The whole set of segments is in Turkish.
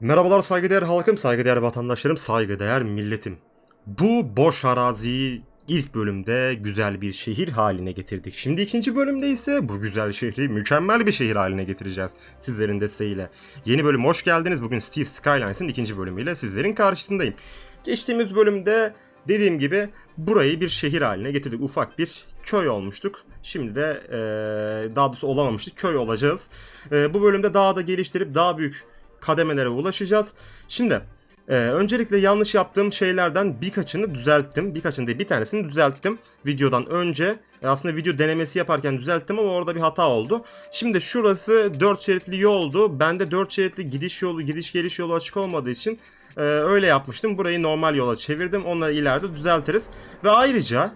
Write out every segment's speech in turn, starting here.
Merhabalar saygıdeğer halkım, saygıdeğer vatandaşlarım, saygıdeğer milletim. Bu boş araziyi ilk bölümde güzel bir şehir haline getirdik. Şimdi ikinci bölümde ise bu güzel şehri mükemmel bir şehir haline getireceğiz sizlerin desteğiyle. Yeni bölüm hoş geldiniz. Bugün Steel Skylines'ın ikinci bölümüyle sizlerin karşısındayım. Geçtiğimiz bölümde dediğim gibi burayı bir şehir haline getirdik. Ufak bir köy olmuştuk. Şimdi de eee, daha doğrusu olamamıştık. Köy olacağız. Eee, bu bölümde daha da geliştirip daha büyük kademelere ulaşacağız. Şimdi e, öncelikle yanlış yaptığım şeylerden birkaçını düzelttim. Birkaçını değil bir tanesini düzelttim videodan önce. E, aslında video denemesi yaparken düzelttim ama orada bir hata oldu. Şimdi şurası 4 şeritli yoldu. Bende 4 şeritli gidiş yolu, gidiş geliş yolu açık olmadığı için e, öyle yapmıştım. Burayı normal yola çevirdim. Onları ileride düzeltiriz. Ve ayrıca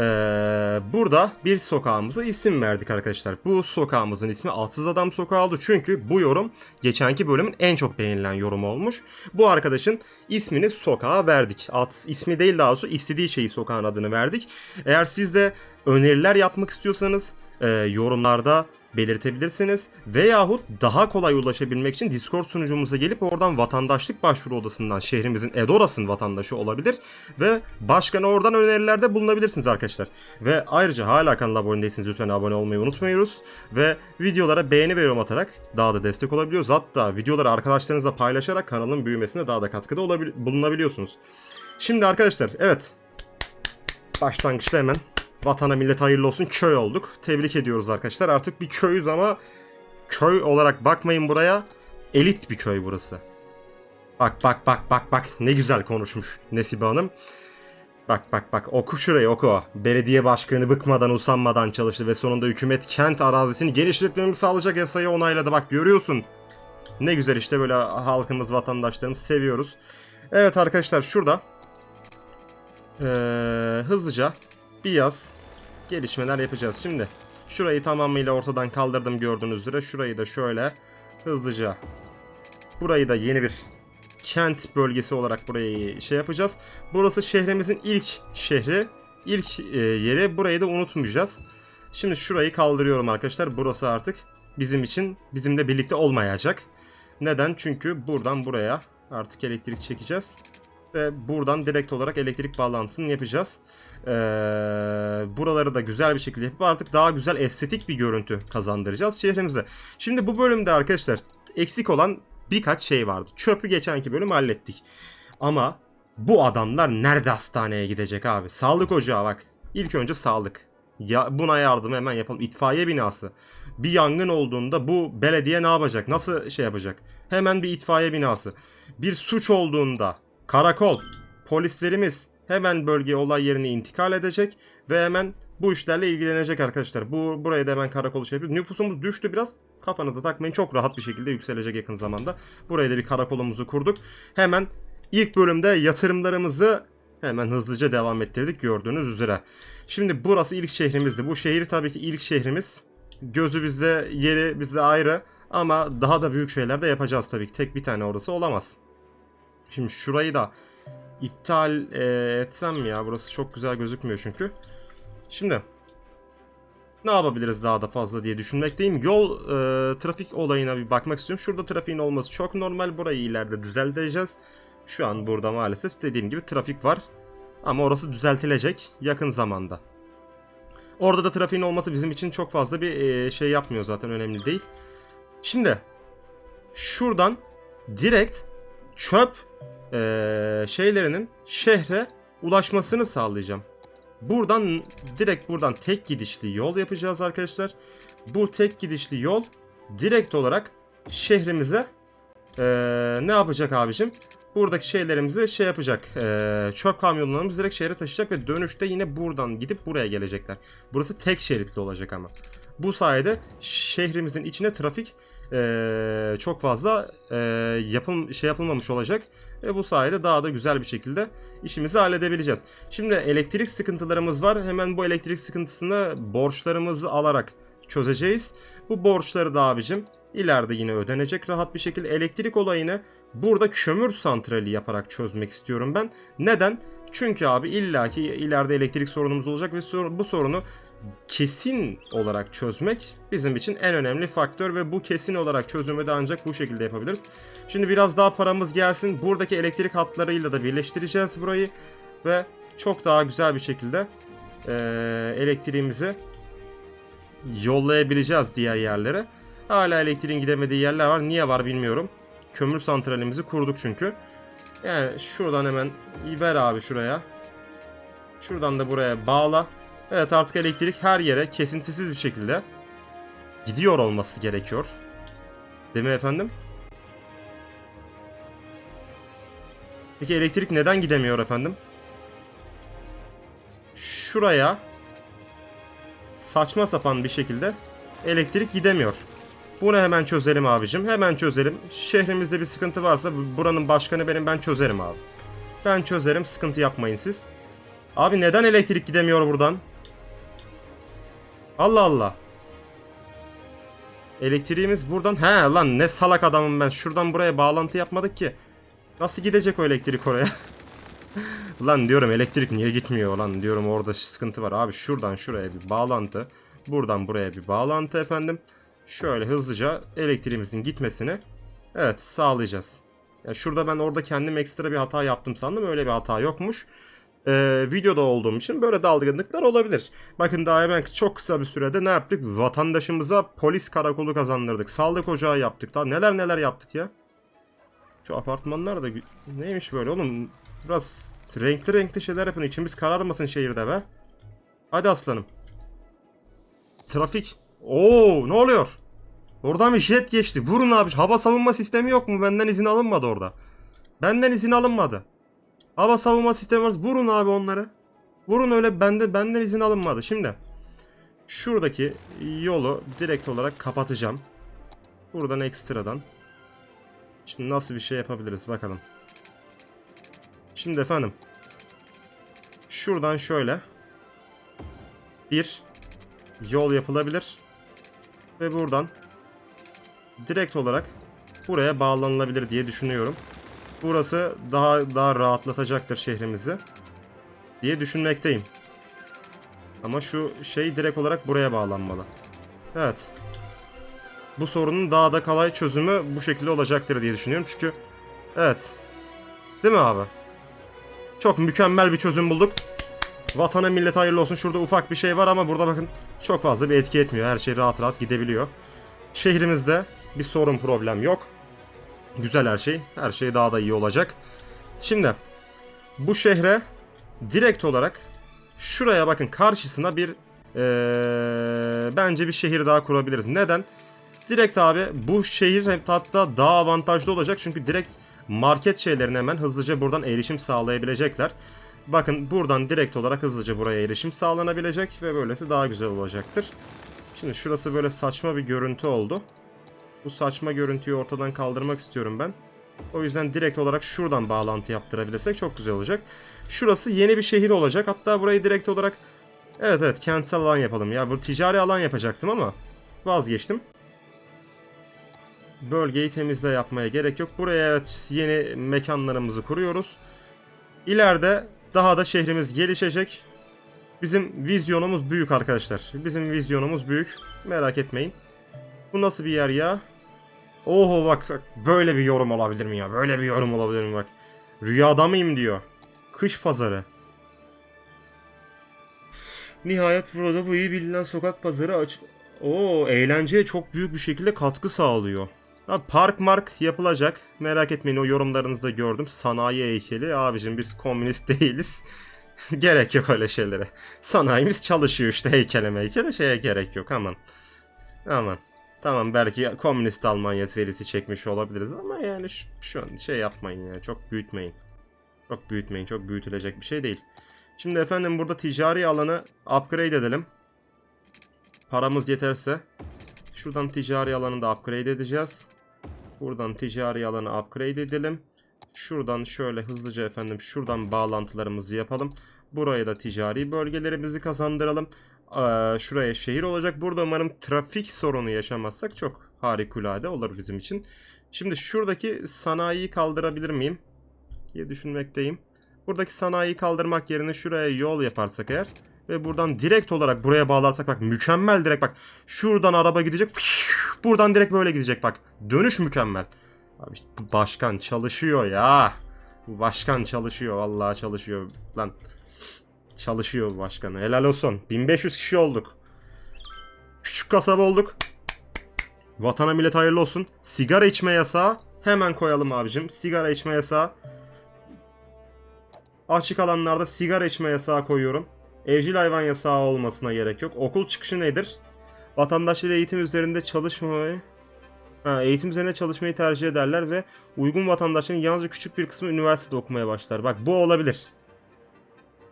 ee, burada bir sokağımıza isim verdik arkadaşlar. Bu sokağımızın ismi Atsız Adam Sokağı oldu. Çünkü bu yorum geçenki bölümün en çok beğenilen yorumu olmuş. Bu arkadaşın ismini sokağa verdik. At ismi değil daha doğrusu istediği şeyi sokağın adını verdik. Eğer siz de öneriler yapmak istiyorsanız e, yorumlarda belirtebilirsiniz. Veyahut daha kolay ulaşabilmek için Discord sunucumuza gelip oradan vatandaşlık başvuru odasından şehrimizin Edoras'ın vatandaşı olabilir. Ve başkana oradan önerilerde bulunabilirsiniz arkadaşlar. Ve ayrıca hala kanala abone değilseniz lütfen abone olmayı unutmuyoruz. Ve videolara beğeni ve yorum atarak daha da destek olabiliyoruz. Hatta videoları arkadaşlarınızla paylaşarak kanalın büyümesine daha da katkıda bulunabiliyorsunuz. Şimdi arkadaşlar evet başlangıçta hemen vatana millet hayırlı olsun köy olduk. Tebrik ediyoruz arkadaşlar. Artık bir köyüz ama köy olarak bakmayın buraya. Elit bir köy burası. Bak bak bak bak bak ne güzel konuşmuş Nesibe Hanım. Bak bak bak oku şurayı oku. Belediye başkanı bıkmadan usanmadan çalıştı ve sonunda hükümet kent arazisini genişletmemi sağlayacak yasayı onayladı. Bak görüyorsun. Ne güzel işte böyle halkımız vatandaşlarımız seviyoruz. Evet arkadaşlar şurada ee, hızlıca bir yaz gelişmeler yapacağız. Şimdi şurayı tamamıyla ortadan kaldırdım gördüğünüz üzere. Şurayı da şöyle hızlıca burayı da yeni bir kent bölgesi olarak burayı şey yapacağız. Burası şehrimizin ilk şehri, ilk e, yeri. Burayı da unutmayacağız. Şimdi şurayı kaldırıyorum arkadaşlar. Burası artık bizim için bizimle birlikte olmayacak. Neden? Çünkü buradan buraya artık elektrik çekeceğiz ve buradan direkt olarak elektrik bağlantısını yapacağız. Ee, buraları da güzel bir şekilde yapıp artık daha güzel estetik bir görüntü kazandıracağız şehrimize. Şimdi bu bölümde arkadaşlar eksik olan birkaç şey vardı. Çöpü geçenki bölüm hallettik. Ama bu adamlar nerede hastaneye gidecek abi? Sağlık ocağı bak. İlk önce sağlık. Ya buna yardım hemen yapalım. İtfaiye binası. Bir yangın olduğunda bu belediye ne yapacak? Nasıl şey yapacak? Hemen bir itfaiye binası. Bir suç olduğunda karakol, polislerimiz hemen bölgeye olay yerine intikal edecek ve hemen bu işlerle ilgilenecek arkadaşlar. Bu buraya da hemen karakolu şey yapıyoruz. Nüfusumuz düştü biraz. Kafanıza takmayın. Çok rahat bir şekilde yükselecek yakın zamanda. Buraya da bir karakolumuzu kurduk. Hemen ilk bölümde yatırımlarımızı hemen hızlıca devam ettirdik gördüğünüz üzere. Şimdi burası ilk şehrimizdi. Bu şehir tabii ki ilk şehrimiz. Gözü bizde, yeri bizde ayrı. Ama daha da büyük şeyler de yapacağız tabii ki. Tek bir tane orası olamaz. Şimdi şurayı da iptal e, etsem ya? Burası çok güzel gözükmüyor çünkü. Şimdi ne yapabiliriz daha da fazla diye düşünmekteyim. Yol e, trafik olayına bir bakmak istiyorum. Şurada trafiğin olması çok normal. Burayı ileride düzelteceğiz. Şu an burada maalesef dediğim gibi trafik var. Ama orası düzeltilecek yakın zamanda. Orada da trafiğin olması bizim için çok fazla bir e, şey yapmıyor zaten önemli değil. Şimdi şuradan direkt çöp eee, şeylerinin şehre ulaşmasını sağlayacağım. Buradan direkt buradan tek gidişli yol yapacağız arkadaşlar. Bu tek gidişli yol direkt olarak şehrimize eee, ne yapacak abicim? Buradaki şeylerimizi şey yapacak. eee, çöp kamyonlarımız direkt şehre taşıyacak ve dönüşte yine buradan gidip buraya gelecekler. Burası tek şeritli olacak ama. Bu sayede şehrimizin içine trafik eee, çok fazla eee yapım şey yapılmamış olacak ve bu sayede daha da güzel bir şekilde işimizi halledebileceğiz. Şimdi elektrik sıkıntılarımız var. Hemen bu elektrik sıkıntısını borçlarımızı alarak çözeceğiz. Bu borçları da abicim ileride yine ödenecek rahat bir şekilde. Elektrik olayını burada kömür santrali yaparak çözmek istiyorum ben. Neden? Çünkü abi illaki ileride elektrik sorunumuz olacak ve bu sorunu kesin olarak çözmek bizim için en önemli faktör ve bu kesin olarak çözümü de ancak bu şekilde yapabiliriz. Şimdi biraz daha paramız gelsin. Buradaki elektrik hatlarıyla da birleştireceğiz burayı ve çok daha güzel bir şekilde eee, elektriğimizi yollayabileceğiz diğer yerlere. Hala elektriğin gidemediği yerler var. Niye var bilmiyorum. Kömür santralimizi kurduk çünkü. Yani şuradan hemen ver abi şuraya. Şuradan da buraya bağla. Evet artık elektrik her yere kesintisiz bir şekilde gidiyor olması gerekiyor. Değil mi efendim? Peki elektrik neden gidemiyor efendim? Şuraya saçma sapan bir şekilde elektrik gidemiyor. Bunu hemen çözelim abicim. Hemen çözelim. Şehrimizde bir sıkıntı varsa buranın başkanı benim ben çözerim abi. Ben çözerim sıkıntı yapmayın siz. Abi neden elektrik gidemiyor buradan? Allah Allah. Elektriğimiz buradan. He lan ne salak adamım ben. Şuradan buraya bağlantı yapmadık ki. Nasıl gidecek o elektrik oraya? lan diyorum elektrik niye gitmiyor lan diyorum orada sıkıntı var. Abi şuradan şuraya bir bağlantı. Buradan buraya bir bağlantı efendim. Şöyle hızlıca elektriğimizin gitmesini evet sağlayacağız. Ya şurada ben orada kendim ekstra bir hata yaptım sandım. Öyle bir hata yokmuş. Ee, videoda olduğum için böyle dalgınlıklar olabilir. Bakın daha hemen çok kısa bir sürede ne yaptık? Vatandaşımıza polis karakolu kazandırdık. Sağlık ocağı yaptık. Daha neler neler yaptık ya. Şu apartmanlar da neymiş böyle oğlum? Biraz renkli renkli şeyler yapın. İçimiz kararmasın şehirde be. Hadi aslanım. Trafik. Oo ne oluyor? Oradan bir jet geçti. Vurun abi. Hava savunma sistemi yok mu? Benden izin alınmadı orada. Benden izin alınmadı. Hava savunma sistemi var. Vurun abi onları. Vurun öyle bende benden izin alınmadı. Şimdi şuradaki yolu direkt olarak kapatacağım. Buradan ekstradan. Şimdi nasıl bir şey yapabiliriz bakalım. Şimdi efendim. Şuradan şöyle bir yol yapılabilir. Ve buradan direkt olarak buraya bağlanılabilir diye düşünüyorum. Burası daha daha rahatlatacaktır şehrimizi diye düşünmekteyim. Ama şu şey direkt olarak buraya bağlanmalı. Evet. Bu sorunun daha da kolay çözümü bu şekilde olacaktır diye düşünüyorum. Çünkü evet. Değil mi abi? Çok mükemmel bir çözüm bulduk. Vatana millet hayırlı olsun. Şurada ufak bir şey var ama burada bakın çok fazla bir etki etmiyor. Her şey rahat rahat gidebiliyor. Şehrimizde bir sorun problem yok. Güzel her şey. Her şey daha da iyi olacak. Şimdi bu şehre direkt olarak şuraya bakın karşısına bir eee, bence bir şehir daha kurabiliriz. Neden? Direkt abi bu şehir hatta daha avantajlı olacak çünkü direkt market şeylerine hemen hızlıca buradan erişim sağlayabilecekler. Bakın buradan direkt olarak hızlıca buraya erişim sağlanabilecek ve böylesi daha güzel olacaktır. Şimdi şurası böyle saçma bir görüntü oldu. Bu saçma görüntüyü ortadan kaldırmak istiyorum ben. O yüzden direkt olarak şuradan bağlantı yaptırabilirsek çok güzel olacak. Şurası yeni bir şehir olacak. Hatta burayı direkt olarak evet evet kentsel alan yapalım. Ya bu ticari alan yapacaktım ama vazgeçtim. Bölgeyi temizle yapmaya gerek yok. Buraya evet yeni mekanlarımızı kuruyoruz. İleride daha da şehrimiz gelişecek. Bizim vizyonumuz büyük arkadaşlar. Bizim vizyonumuz büyük. Merak etmeyin. Bu nasıl bir yer ya? Oho bak, bak böyle bir yorum olabilir mi ya? Böyle bir yorum olabilir mi bak? Rüyada mıyım diyor. Kış pazarı. Nihayet burada bu iyi bilinen sokak pazarı aç... Oo eğlenceye çok büyük bir şekilde katkı sağlıyor. Abi park mark yapılacak. Merak etmeyin o yorumlarınızda gördüm. Sanayi heykeli. Abicim biz komünist değiliz. gerek yok öyle şeylere. Sanayimiz çalışıyor işte heykele meykele şeye gerek yok aman. Aman. Tamam belki komünist Almanya serisi çekmiş olabiliriz ama yani şu, an şey yapmayın ya çok büyütmeyin. Çok büyütmeyin çok büyütülecek bir şey değil. Şimdi efendim burada ticari alanı upgrade edelim. Paramız yeterse. Şuradan ticari alanı da upgrade edeceğiz. Buradan ticari alanı upgrade edelim. Şuradan şöyle hızlıca efendim şuradan bağlantılarımızı yapalım. Buraya da ticari bölgelerimizi kazandıralım. Şuraya şehir olacak. Burada umarım trafik sorunu yaşamazsak çok harikulade olur bizim için. Şimdi şuradaki sanayiyi kaldırabilir miyim? diye düşünmekteyim. Buradaki sanayiyi kaldırmak yerine şuraya yol yaparsak eğer Ve buradan direkt olarak buraya bağlarsak bak mükemmel direkt bak. Şuradan araba gidecek. Buradan direkt böyle gidecek bak. Dönüş mükemmel. Abi işte başkan çalışıyor ya. Bu başkan çalışıyor vallahi çalışıyor lan. Çalışıyor bu başkan. Helal olsun. 1500 kişi olduk. Küçük kasaba olduk. Vatana millet hayırlı olsun. Sigara içme yasağı hemen koyalım abicim. Sigara içme yasağı. Açık alanlarda sigara içme yasağı koyuyorum. Evcil hayvan yasağı olmasına gerek yok. Okul çıkışı nedir? Vatandaşları eğitim üzerinde çalışmayı ha, eğitim üzerinde çalışmayı tercih ederler ve uygun vatandaşların yalnızca küçük bir kısmı üniversitede okumaya başlar. Bak bu olabilir.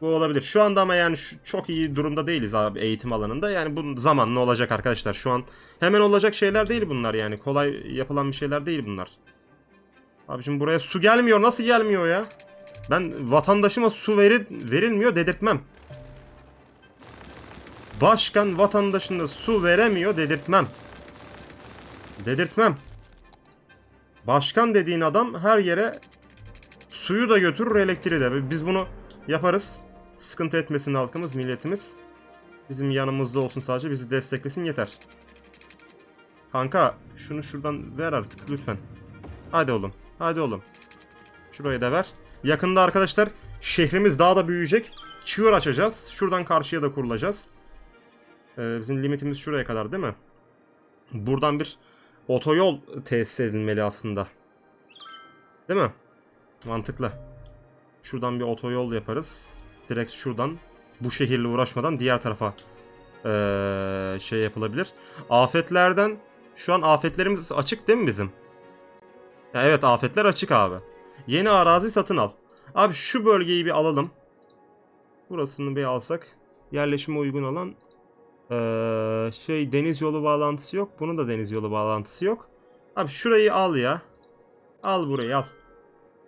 Bu olabilir. Şu anda ama yani şu, çok iyi durumda değiliz abi eğitim alanında. Yani bu zamanla olacak arkadaşlar. Şu an hemen olacak şeyler değil bunlar yani. Kolay yapılan bir şeyler değil bunlar. Abi şimdi buraya su gelmiyor. Nasıl gelmiyor ya? Ben vatandaşıma su veri, verilmiyor dedirtmem. Başkan vatandaşına su veremiyor dedirtmem. Dedirtmem. Başkan dediğin adam her yere suyu da götürür elektriği de. Biz bunu yaparız. Sıkıntı etmesin halkımız, milletimiz. Bizim yanımızda olsun sadece bizi desteklesin yeter. Kanka şunu şuradan ver artık lütfen. Hadi oğlum. Hadi oğlum. Şurayı da ver. Yakında arkadaşlar şehrimiz daha da büyüyecek. Çığır açacağız. Şuradan karşıya da kurulacağız. Ee, bizim limitimiz şuraya kadar değil mi? Buradan bir otoyol tesis edilmeli aslında. Değil mi? Mantıklı. Şuradan bir otoyol yaparız. Direkt şuradan bu şehirle uğraşmadan diğer tarafa ee, şey yapılabilir. Afetlerden şu an afetlerimiz açık değil mi bizim? Ya evet afetler açık abi. Yeni arazi satın al. Abi şu bölgeyi bir alalım. Burasını bir alsak. Yerleşime uygun olan ee, şey deniz yolu bağlantısı yok. Bunun da deniz yolu bağlantısı yok. Abi şurayı al ya. Al burayı al.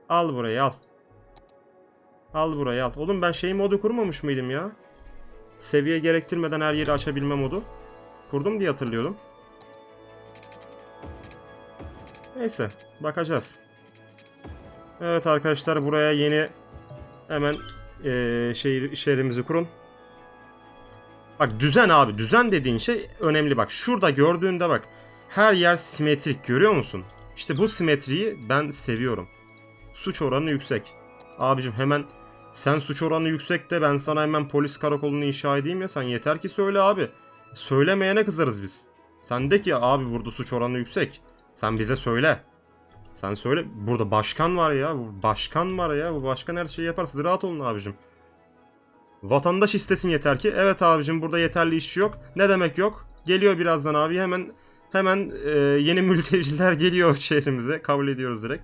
Al burayı al. Al burayı al. Oğlum ben şey modu kurmamış mıydım ya? Seviye gerektirmeden her yeri açabilme modu. Kurdum diye hatırlıyordum. Neyse bakacağız. Evet arkadaşlar buraya yeni hemen eee şehir, şehrimizi kurun. Bak düzen abi düzen dediğin şey önemli bak. Şurada gördüğünde bak her yer simetrik görüyor musun? İşte bu simetriyi ben seviyorum. Suç oranı yüksek. Abicim hemen sen suç oranı yüksek de ben sana hemen polis karakolunu inşa edeyim ya sen yeter ki söyle abi. Söylemeyene kızarız biz. Sen de ki abi burada suç oranı yüksek. Sen bize söyle. Sen söyle. Burada başkan var ya. Başkan var ya. Bu başkan her şeyi yapar. Siz rahat olun abicim. Vatandaş istesin yeter ki. Evet abicim burada yeterli işçi yok. Ne demek yok? Geliyor birazdan abi. Hemen hemen e, yeni mülteciler geliyor şehrimize. Kabul ediyoruz direkt.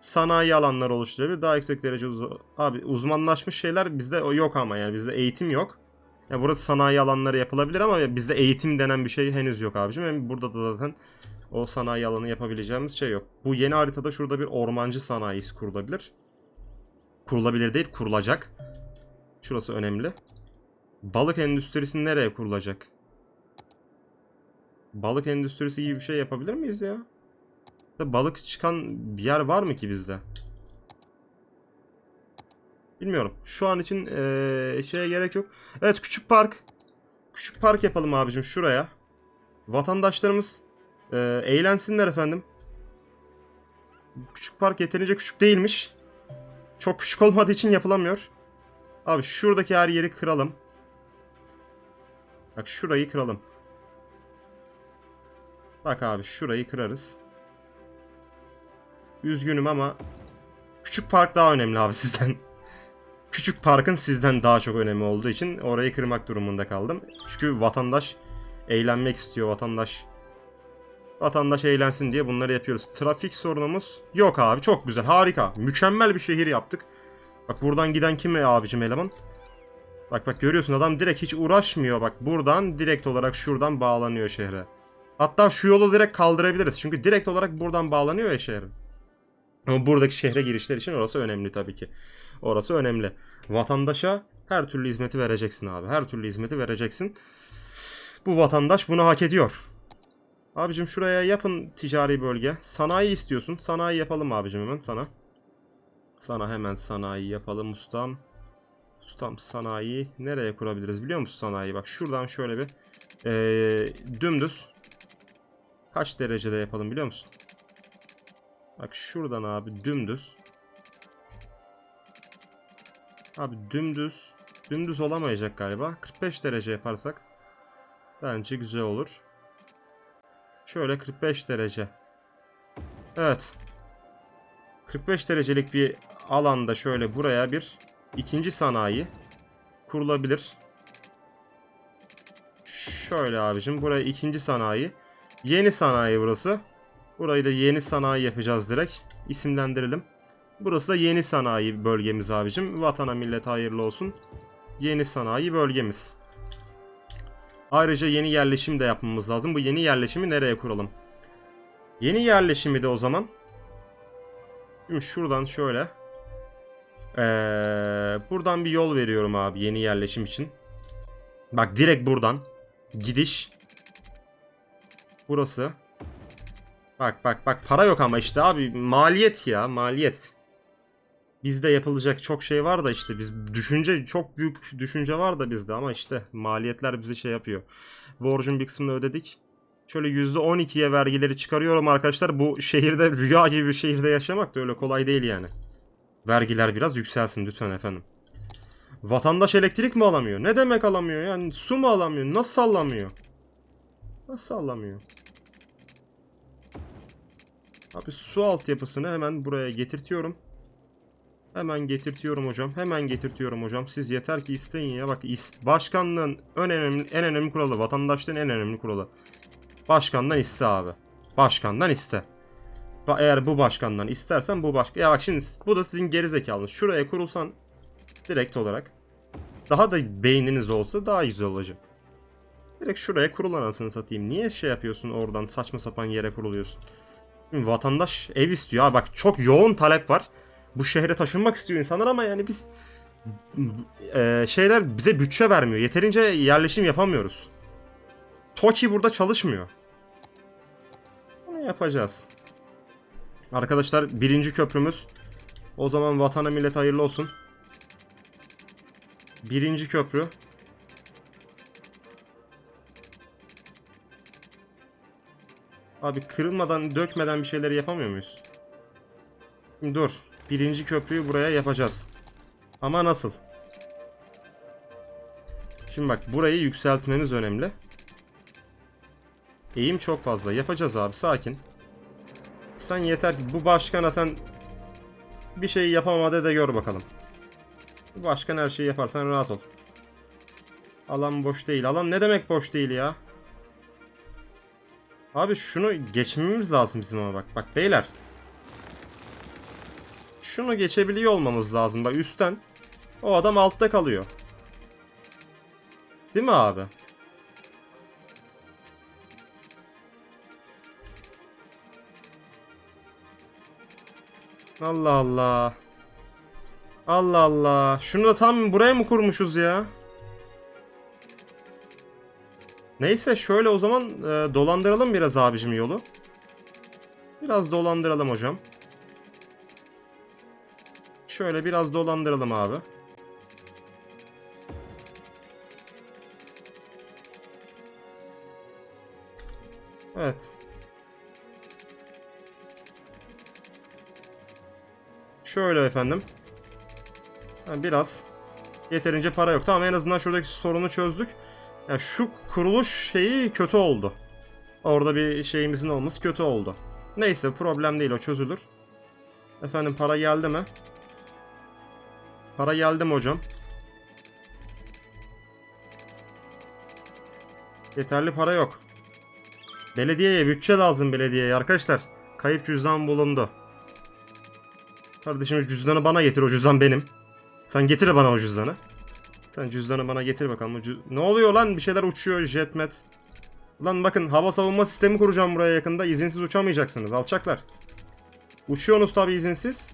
Sanayi alanları oluşturabilir. Daha yüksek derece uz- abi uzmanlaşmış şeyler bizde yok ama yani bizde eğitim yok. Ya burası sanayi alanları yapılabilir ama bizde eğitim denen bir şey henüz yok abicim. Hem burada da zaten o sanayi alanı yapabileceğimiz şey yok. Bu yeni haritada şurada bir ormancı sanayisi kurulabilir. Kurulabilir değil, kurulacak. Şurası önemli. Balık endüstrisi nereye kurulacak? Balık endüstrisi gibi bir şey yapabilir miyiz ya? Balık çıkan bir yer var mı ki bizde? Bilmiyorum. Şu an için eee, şeye gerek yok. Evet küçük park. Küçük park yapalım abicim şuraya. Vatandaşlarımız eee, eğlensinler efendim. Küçük park yeterince küçük değilmiş. Çok küçük olmadığı için yapılamıyor. Abi şuradaki her yeri kıralım. Bak şurayı kıralım. Bak abi şurayı kırarız. Üzgünüm ama küçük park daha önemli abi sizden. Küçük parkın sizden daha çok önemi olduğu için orayı kırmak durumunda kaldım. Çünkü vatandaş eğlenmek istiyor vatandaş. Vatandaş eğlensin diye bunları yapıyoruz. Trafik sorunumuz yok abi. Çok güzel. Harika. Mükemmel bir şehir yaptık. Bak buradan giden kim abicim eleman? Bak bak görüyorsun adam direkt hiç uğraşmıyor. Bak buradan direkt olarak şuradan bağlanıyor şehre. Hatta şu yolu direkt kaldırabiliriz. Çünkü direkt olarak buradan bağlanıyor ya şehre. Ama buradaki şehre girişler için orası önemli tabii ki. Orası önemli. Vatandaşa her türlü hizmeti vereceksin abi. Her türlü hizmeti vereceksin. Bu vatandaş bunu hak ediyor. Abicim şuraya yapın ticari bölge. Sanayi istiyorsun. Sanayi yapalım abicim hemen sana. Sana hemen sanayi yapalım ustam. Tam sanayi nereye kurabiliriz biliyor musun sanayi? Bak şuradan şöyle bir ee, dümdüz kaç derecede yapalım biliyor musun? Bak şuradan abi dümdüz. Abi dümdüz. Dümdüz olamayacak galiba. 45 derece yaparsak bence güzel olur. Şöyle 45 derece. Evet. 45 derecelik bir alanda şöyle buraya bir ikinci sanayi kurulabilir. Şöyle abicim buraya ikinci sanayi. Yeni sanayi burası. Burayı da yeni sanayi yapacağız direkt. İsimlendirelim. Burası da yeni sanayi bölgemiz abicim. Vatana millete hayırlı olsun. Yeni sanayi bölgemiz. Ayrıca yeni yerleşim de yapmamız lazım. Bu yeni yerleşimi nereye kuralım? Yeni yerleşimi de o zaman Şimdi şuradan şöyle ee, buradan bir yol veriyorum abi yeni yerleşim için. Bak direkt buradan gidiş burası. Bak bak bak para yok ama işte abi maliyet ya maliyet. Bizde yapılacak çok şey var da işte biz düşünce çok büyük düşünce var da bizde ama işte maliyetler bizi şey yapıyor. Borcun bir kısmını ödedik. Şöyle %12'ye vergileri çıkarıyorum arkadaşlar. Bu şehirde rüya gibi bir şehirde yaşamak da öyle kolay değil yani. Vergiler biraz yükselsin lütfen efendim. Vatandaş elektrik mi alamıyor? Ne demek alamıyor? Yani su mu alamıyor? Nasıl alamıyor? Nasıl alamıyor? Abi su altyapısını hemen buraya getirtiyorum. Hemen getirtiyorum hocam. Hemen getirtiyorum hocam. Siz yeter ki isteyin ya. Bak başkanlığın en önemli en önemli kuralı, vatandaşlığın en önemli kuralı. Başkandan iste abi. Başkandan iste. Eğer bu başkandan istersen bu başka. Ya bak şimdi bu da sizin geri zekalınız. Şuraya kurulsan direkt olarak daha da beyniniz olsa daha güzel olacak. Direkt şuraya kurul anasını satayım. Niye şey yapıyorsun oradan saçma sapan yere kuruluyorsun? Vatandaş ev istiyor. Abi bak çok yoğun talep var. Bu şehre taşınmak istiyor insanlar ama yani biz e, şeyler bize bütçe vermiyor. Yeterince yerleşim yapamıyoruz. Toki burada çalışmıyor. Bunu yapacağız. Arkadaşlar birinci köprümüz. O zaman vatana millet hayırlı olsun. Birinci köprü. Abi kırılmadan, dökmeden bir şeyleri yapamıyor muyuz? Şimdi dur. Birinci köprüyü buraya yapacağız. Ama nasıl? Şimdi bak burayı yükseltmemiz önemli. Eğim çok fazla. Yapacağız abi sakin. Sen yeter ki bu başkana sen bir şey yapamadı da gör bakalım. Bu başkan her şeyi yaparsan rahat ol. Alan boş değil. Alan ne demek boş değil ya? Abi şunu geçmemiz lazım bizim ama bak. Bak beyler. Şunu geçebiliyor olmamız lazım. Bak üstten. O adam altta kalıyor. Değil mi abi? Allah Allah. Allah Allah. Şunu da tam buraya mı kurmuşuz ya? Neyse şöyle o zaman e, dolandıralım biraz abicim yolu. Biraz dolandıralım hocam. Şöyle biraz dolandıralım abi. Evet. Şöyle efendim. Biraz. Yeterince para yok. Tamam en azından şuradaki sorunu çözdük. Ya şu kuruluş şeyi kötü oldu. Orada bir şeyimizin olması kötü oldu. Neyse problem değil o çözülür. Efendim para geldi mi? Para geldi mi hocam? Yeterli para yok. Belediyeye bütçe lazım belediyeye arkadaşlar. Kayıp cüzdan bulundu. Kardeşim cüzdanı bana getir o cüzdan benim. Sen getir bana o cüzdanı. Sen cüzdanı bana getir bakalım. Cüz- Ne oluyor lan? Bir şeyler uçuyor jetmet. Lan bakın hava savunma sistemi kuracağım buraya yakında. İzinsiz uçamayacaksınız alçaklar. Uçuyorsunuz tabi izinsiz.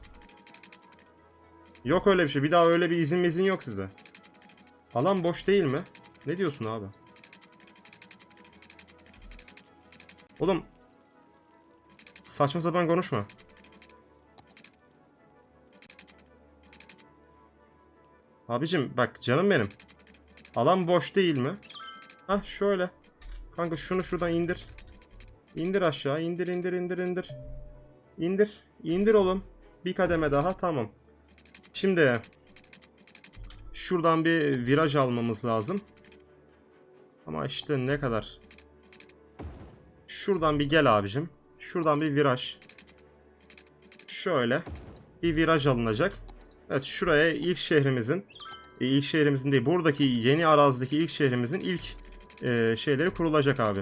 Yok öyle bir şey. Bir daha öyle bir izin izin yok sizde. Alan boş değil mi? Ne diyorsun abi? Oğlum. Saçma sapan konuşma. Abicim bak canım benim. Alan boş değil mi? Hah şöyle. Kanka şunu şuradan indir. İndir aşağı. indir indir indir indir. İndir. İndir oğlum. Bir kademe daha tamam. Şimdi şuradan bir viraj almamız lazım. Ama işte ne kadar? Şuradan bir gel abicim. Şuradan bir viraj. Şöyle bir viraj alınacak. Evet şuraya ilk şehrimizin e, ilk şehrimizin değil buradaki yeni arazideki ilk şehrimizin ilk e, şeyleri kurulacak abi.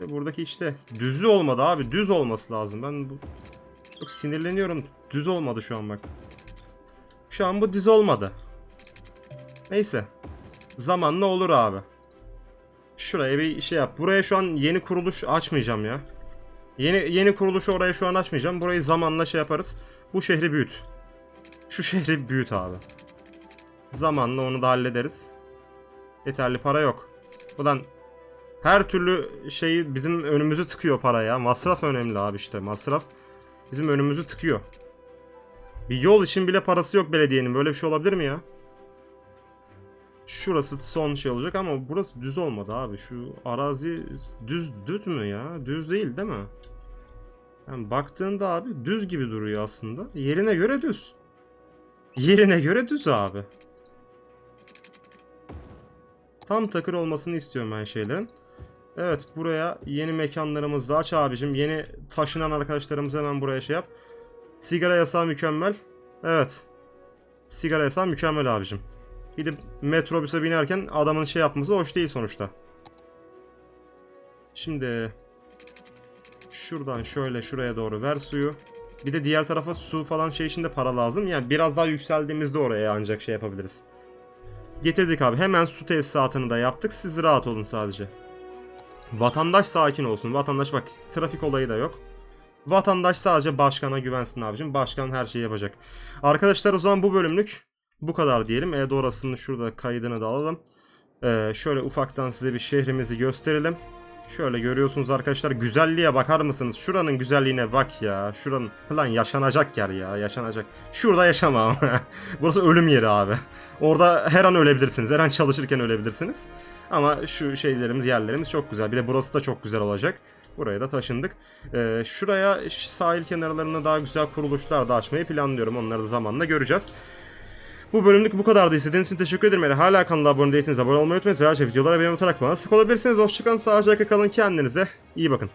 Ve buradaki işte düzlü olmadı abi düz olması lazım. Ben bu çok sinirleniyorum. Düz olmadı şu an bak. Şu an bu düz olmadı. Neyse. Zamanla olur abi. Şuraya bir şey yap. Buraya şu an yeni kuruluş açmayacağım ya. Yeni yeni kuruluşu oraya şu an açmayacağım. Burayı zamanla şey yaparız. Bu şehri büyüt. Şu şehri büyüt abi. Zamanla onu da hallederiz. Yeterli para yok. Ulan her türlü şeyi bizim önümüzü tıkıyor para ya. Masraf önemli abi işte. Masraf bizim önümüzü tıkıyor. Bir yol için bile parası yok belediyenin. Böyle bir şey olabilir mi ya? Şurası son şey olacak ama burası düz olmadı abi. Şu arazi düz düz mü ya? Düz değil değil mi? Yani baktığında abi düz gibi duruyor aslında. Yerine göre düz. Yerine göre düz abi. Tam takır olmasını istiyorum ben şeylerin. Evet buraya yeni mekanlarımız da aç abicim. Yeni taşınan arkadaşlarımız hemen buraya şey yap. Sigara yasağı mükemmel. Evet. Sigara yasağı mükemmel abicim. Gidip metrobüse binerken adamın şey yapması hoş değil sonuçta. Şimdi şuradan şöyle şuraya doğru ver suyu. Bir de diğer tarafa su falan şey için de para lazım. Yani biraz daha yükseldiğimizde oraya ancak şey yapabiliriz. Getirdik abi. Hemen su tesisatını da yaptık. Siz rahat olun sadece. Vatandaş sakin olsun. Vatandaş bak trafik olayı da yok. Vatandaş sadece başkana güvensin abicim. Başkan her şeyi yapacak. Arkadaşlar o zaman bu bölümlük bu kadar diyelim. E orasının şurada kaydını da alalım. Ee, şöyle ufaktan size bir şehrimizi gösterelim. Şöyle görüyorsunuz arkadaşlar güzelliğe bakar mısınız? Şuranın güzelliğine bak ya. Şuranın lan yaşanacak yer ya yaşanacak. Şurada yaşamam. Burası ölüm yeri abi. Orada her an ölebilirsiniz. Her an çalışırken ölebilirsiniz. Ama şu şeylerimiz yerlerimiz çok güzel. Bir de burası da çok güzel olacak. Buraya da taşındık. Ee, şuraya sahil kenarlarına daha güzel kuruluşlar da açmayı planlıyorum. Onları da zamanla göreceğiz. Bu bölümlük bu kadardı. İzlediğiniz için teşekkür ederim. Eğer hala kanala abone değilseniz abone olmayı unutmayın. Ve videolara beğeni olarak bana sık olabilirsiniz. Hoşçakalın, sağlıcakla kalın. Kendinize iyi bakın.